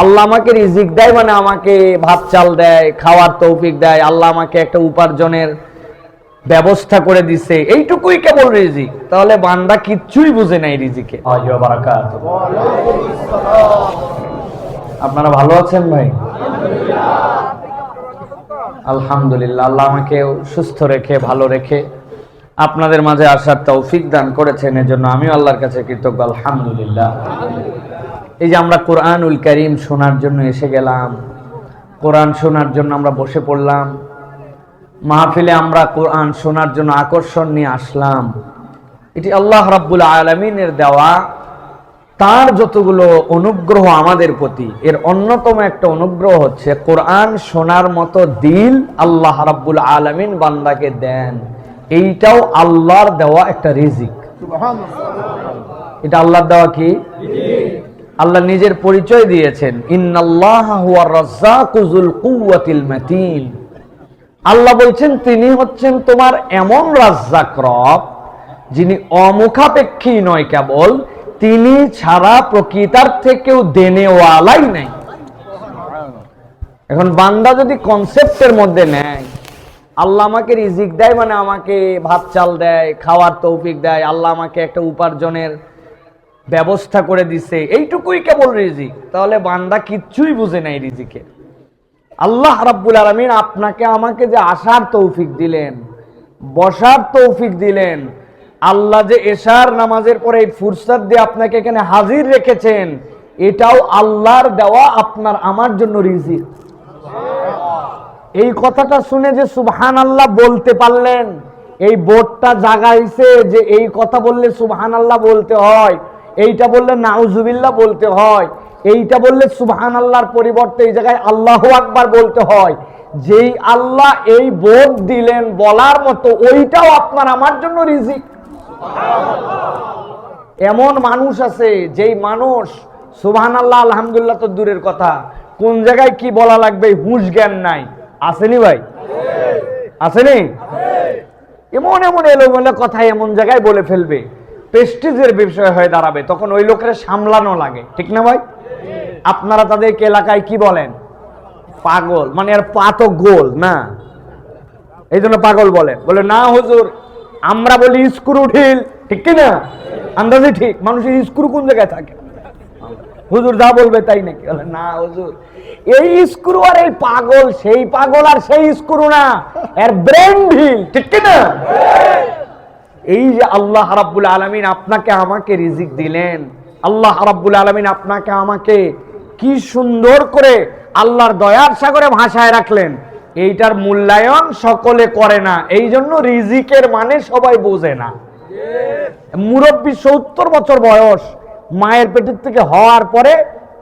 আল্লাহ আমাকে রিজিক দেয় মানে আমাকে ভাত চাল দেয়, খাওয়ার তৌফিক দেয়, আল্লাহ আমাকে একটা উপার্জনের ব্যবস্থা করে দিছে। এইটুকুই কেবল রিজিক। তাহলে বান্দা কিচ্ছুই বুঝে নাই রিজিকে। আপনারা ভালো আছেন ভাই? আলহামদুলিল্লাহ, আল্লাহ আমাকে সুস্থ রেখে, ভালো রেখে আপনাদের মাঝে আসার তৌফিক দান করেছেন। এজন্য আমিও আল্লাহর কাছে কৃতজ্ঞ, আলহামদুলিল্লাহ। এই যে আমরা কোরআনুল করিম শোনার জন্য এসে গেলাম কোরআন শোনার জন্য আমরা বসে পড়লাম মাহফিলে আমরা কোরআন শোনার জন্য আকর্ষণ নিয়ে আসলাম। এটি আল্লাহ রাব্বুল আলমিনের দেওয়া তার যতগুলো অনুগ্রহ আমাদের প্রতি এর অন্যতম একটা অনুগ্রহ হচ্ছে কোরআন শোনার মতো দিল আল্লাহ রাব্বুল আলমিন বান্দাকে দেন। এইটাও আল্লাহর দেওয়া একটা রিজিক। এটা আল্লাহর দেওয়া কি? আল্লাহ নিজের পরিচয় দিয়েছেন মাতিন। আল্লাহ বলছেন, তিনি হচ্ছেন তোমার এমন রাজ্জাক রব, যিনি অমুখাপেক্ষী নয় কেবল, তিনি ছাড়া প্রকৃতার থেকেও দেনেওয়ালাই নাই। এখন বান্দা যদি কনসেপ্টের মধ্যে নেয়, আল্লাহ আমাকে রিজিক দেয় মানে আমাকে ভাত চাল দেয়, খাওয়ার তৌফিক দেয়, আল্লাহ আমাকে একটা উপার্জনের ব্যবস্থা করে দিছে। এইটুকুই কেবল রিজিক। তাহলে বান্দা কিচ্ছুই বুঝে নাই রিজিকে। আল্লাহ রাব্বুল আলমিন আপনাকে আমাকে যে আসার তৌফিক দিলেন, বসার তৌফিক দিলেন, আল্লাহ যে এশার নামাজের পরে এই ফুরসাদ দিয়ে আপনাকে এখানে হাজির রেখেছেন, এটাও আল্লাহর দেওয়া আপনার আমার জন্য রিজিক। এই কথাটা শুনে যে সুবহান আল্লাহ বলতে পারলেন, এই বোর্ডটা জাগাইছে যে এই কথা বললে সুবহান আল্লাহ বলতে হয়। এইটা বললে নাউজুবিল্লাহ বলতে হয়। এইটা বললে সুবহান আল্লাহর পরিবর্তে এই জায়গায় আল্লাহ আকবার বলতে হয়। যেই আল্লাহ এই বোর্ড দিলেন বলার মতো, ওইটাও আপনার আমার জন্য রিজিক। এমন মানুষ আছে, যেই মানুষ সুবহান আল্লাহ আলহামদুলিল্লাহ তো দূরের কথা। কোন জায়গায় কি বলা লাগবে হুঁশ জ্ঞান নাই। আসেনি ভাই? আসেনি? এমন এমন এলোমেলো কথা এমন জায়গায় বলে ফেলবে। প্রেস্টিজের বিষয় হয়ে দাঁড়াবে, তখন ওই লোকের সামলানো লাগে। ঠিক না ভাই? আপনারা তাদেরকে এলাকায় কি বলেন? পাগল। মানে আর পা তো গোল, না? এই জন্য পাগল বলেন। বলে, না, হুজুর, আমরা বলি স্ক্রু ঢিল। ঠিক কি না? আন্দাজে ঠিক। মানুষের স্ক্রু কোন জায়গায় থাকে? হুজুর যা বলবে তাই নাকি? বলে, না, হুজুর, এই স্ক্রু আর এই পাগল, সেই পাগল আর সেই স্ক্রু না। এর ব্রেন ঢিল। ঠিক কি না? এই যে আল্লাহ রাব্বুল আলমিন আপনাকে আমাকে রিজিক দিলেন, আল্লাহ রাব্বুল আলমিন আপনাকে আমাকে কি সুন্দর করে আল্লাহর দয়ার সাগরে ভাষায় রাখলেন। এইটার মূল্যায়ন সকলে করে না এই জন্য রিজিকের মানে সবাই বোঝে না। মুরব্বী সত্তর বছর বয়স, মায়ের পেটের থেকে হওয়ার পরে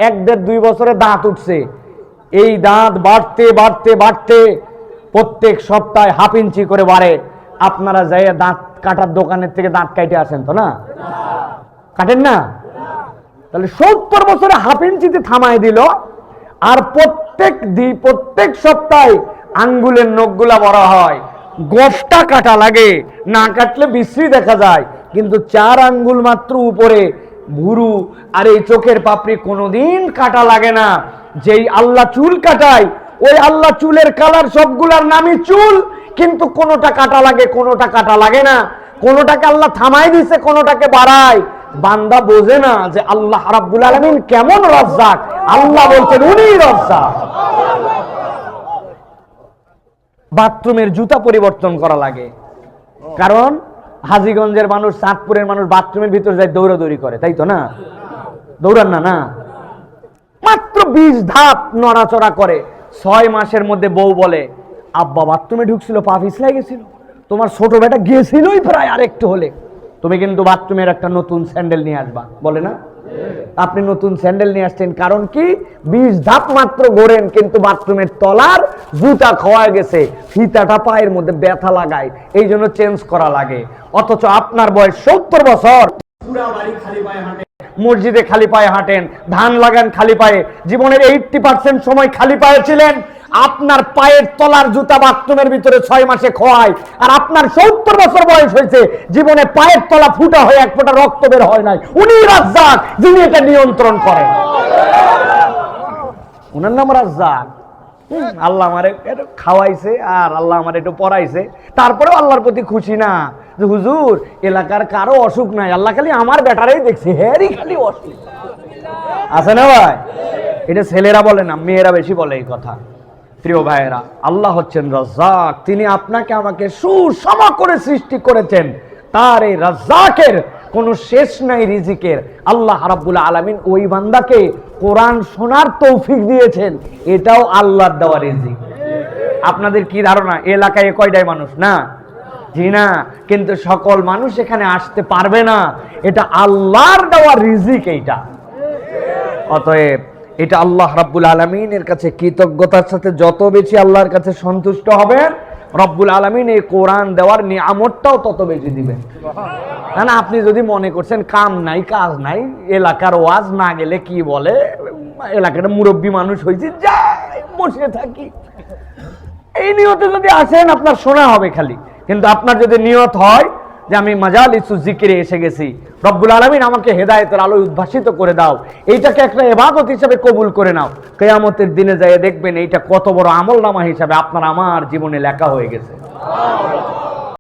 এক দেড় দুই বছরে দাঁত উঠছে। এই দাঁত বাড়তে বাড়তে বাড়তে প্রত্যেক সপ্তাহে হাফ ইঞ্চি করে বাড়ে। আপনারা যাই দাঁত কাটার দোকানের থেকে দাঁত কাটে আসেন তো না? কাটেন না? তাহলে সত্তর বছরে হাফ ইঞ্চিতে থামাই দিল, আর প্রত্যেক দি, প্রত্যেক সপ্তাহে আঙ্গুলের নখগুলা বড় হয়। গোফটা কাটা লাগে, না কাটলে বিশ্রী দেখা যায়। কিন্তু চার আঙ্গুল মাত্র উপরে, ভুরু আর এই চোখের পাপড়ি কোনোদিন কাটা লাগে না। যেই আল্লাহ চুল কাটায়, ওই আল্লাহ চুলের কালার সবগুলার নামই চুল। কিন্তু কোনোটা কাটা লাগে, কোনোটা কাটা লাগে না। কোনোটাকে আল্লাহ থামাই দিছে, কোনোটাকে বাড়ায় বান্দা বোঝে না যে আল্লাহ রাব্বুল আলামিন কেমন রজ্জাক। আল্লাহ বলছেন উনি রজ্জাক। বাথরুমের জুতা পরিবর্তন করা লাগে। কারণ হাজিগঞ্জের মানুষ, চাঁদপুরের মানুষ বাথরুমের ভিতরে যায় দৌড়াদৌড়ি করে, তাই তো না? দৌড়ান না না? মাত্র বিশ ধাপ নড়াচড়া করে। ছয় মাসের মধ্যে বউ বলে আব্বা বাথরুমে ঢুকছিল, পা পিছলাই গেছিল। তোমার ছোট বেটা গিয়েছিলই প্রায় আরেকটু হলে। তুমি কিন্তু বাথরুমের একটা নতুন স্যান্ডেল নিয়ে আসবা, বলে না? আপনি নতুন স্যান্ডেল নিয়ে আসছেন, কারণ কি? বিশ ধাপ মাত্র ঘোরেন কিন্তু বাথরুমের তলার জুতা খোয়া গেছে, ফিতাটা পায়ের মধ্যে ব্যথা লাগায় এই জন্য চেঞ্জ করা লাগে। অথচ আপনার বয়স সত্তর বছর। মসজিদে খালি পায়ে হাঁটেন, ধান লাগান খালি পায়ে। জীবনের এইটটি পার্সেন্ট সময় খালি পায়ে ছিলেন আপনার পায়ের তলার জুতা বাথরুমের ভিতরে ছয় মাসে খোয়ায়। আর আপনার সত্তর বছর বয়স হয়েছে, জীবনে পায়ের তলা ফুটা হয়ে এক ফোঁটা রক্ত বের হয় নাই। উনি রাজ্জাক, যিনি এটা নিয়ন্ত্রণ করেন। ওনার নাম রাজ্জাক। আল্লাহ আমারে খাওয়াইছে আর আল্লাহ আমার একটু পড়াইছে। তারপরেও আল্লাহর প্রতি খুশি না। যে হুজুর, এলাকার কারও অসুখ নাই। আল্লাহ খালি আমার ব্যাটারেই দেখছে হ্যারই খালি অসুখ। আছে না ভাই? এটা ছেলেরা বলে না, মেয়েরা বেশি বলে এই কথা। প্রিয় ভাইয়েরা, আল্লাহ হচ্ছেন রাজ্জাক। তিনি আপনাকে আমাকে সুষম করে সৃষ্টি করেছেন। তার এই রাজ্জাকের কোনো শেষ নাই রিজিকের। আল্লাহ রাব্বুল আলামিন ওই বান্দাকে কোরআন শোনার তৌফিক দিয়েছেন। এটাও আল্লাহর দেওয়া রিজিক। আপনাদের কি ধারণা এলাকায় এ কয়টাই মানুষ? না? জি না। কিন্তু সকল মানুষ এখানে আসতে পারবে না। এটা আল্লাহর দেওয়া রিজিক এইটা। অতএব এটা আল্লাহ রাব্বুল আলমিনের কাছে কৃতজ্ঞতার সাথে যত বেশি আল্লাহর কাছে সন্তুষ্ট হবেন রব্বুল আলমিন এই কোরআন দেওয়ার নিয়ামতটাও তত বেশি দিবেন। না না আপনি যদি মনে করছেন কাম নাই কাজ নাই এলাকার ওয়াজ না গেলে কি বলে? এলাকার মুরব্বী মানুষ হয়েছে যাই বসে থাকি। এই নিয়তে যদি আসেন আপনার শোনা হবে খালি। কিন্তু আপনার যদি নিয়ত হয় যে আমি মাজাল ইসু জিকিরে এসে গেছি। রব্বুল আলমিন আমাকে হেদায়তের আলোয় উদ্ভাসিত করে দাও। এইটাকে একটা এবাদত হিসাবে কবুল করে নাও। কেয়ামতের দিনে যাই দেখবেন এইটা কত বড় আমল নামা হিসাবে আপনার আমার জীবনে লেখা হয়ে গেছে।